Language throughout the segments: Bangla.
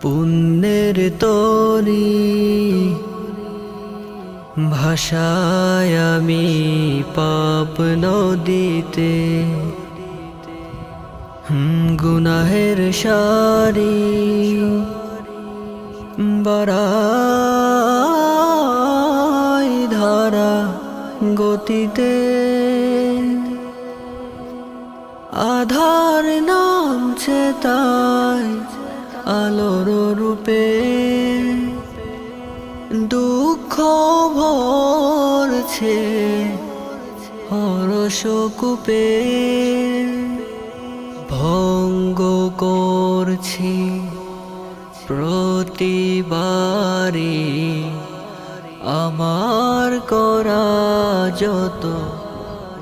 পুণ্যের তরি ভাষায় আমি পাপ নদীতে গুনাহের সারি বারাই ধারা গতিতে আধার নামছে তাই আলোর রূপে দুঃখ ভরছে হরস কূপে ভঙ্গ করছি প্রতিবারে আমার করা যত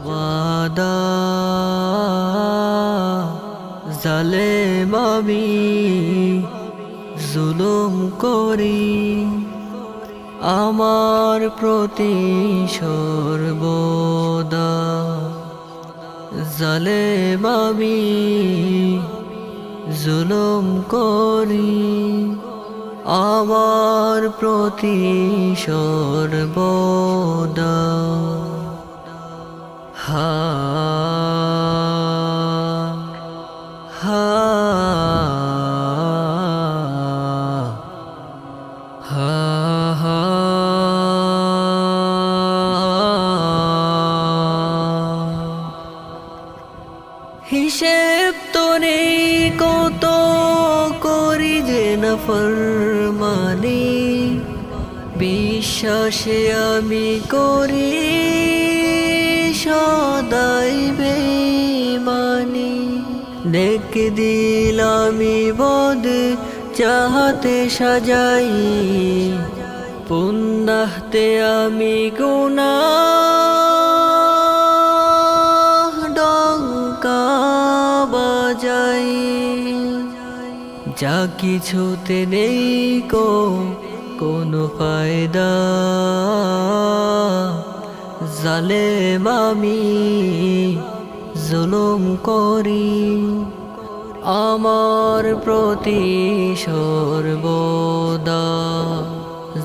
ওয়াদা জালে মামি জুলুম করি। আমার প্রতি সর্বদা জালে মামি জুলুম করি। আমার প্রতি সর্বদা হা হা হিসেব তো নেই কত করি যে নফর মানে? বিশ্বাসে আমি করি সদাই বেমানি নেক দিল আমি বদ চাহতে সাজাই। পুন্নাহতে আমি গুনা যা কিছুতে নেই কো কোনো ফায়দা। জালে মামি জুলুম করি। আমার প্রতি সর্বদা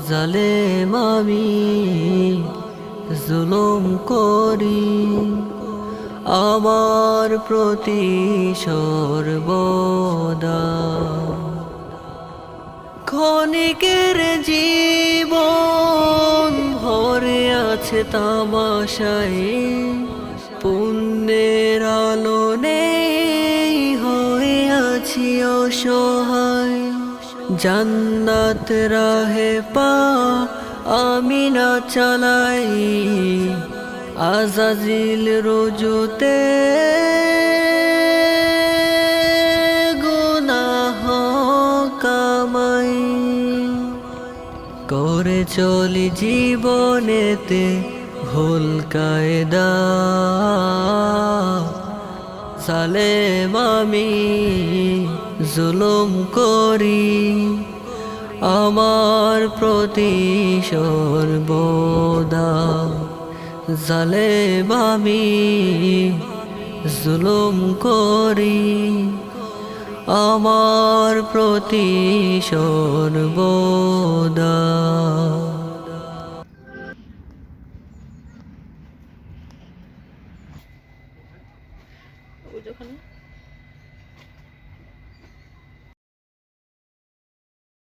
জালে মামি জুলুম করি। আমার প্রতি সর্বদা ক্ষণিকের জীবন ভরে আছে তামাশায়। পুণ্যের আলো নেই হয়ে আছি অসহায়। জান্নাত রাহে পা আমি না চালাই। আজাজিল রোজতে করে চলি জীবনেতে ভুল কায়দা। সালে মামি জুলুম করি, আমার প্রতি সর্বদা জালে মামি জুলুম করি, আমার প্রতি সর্বদা সবুজ ওখানে?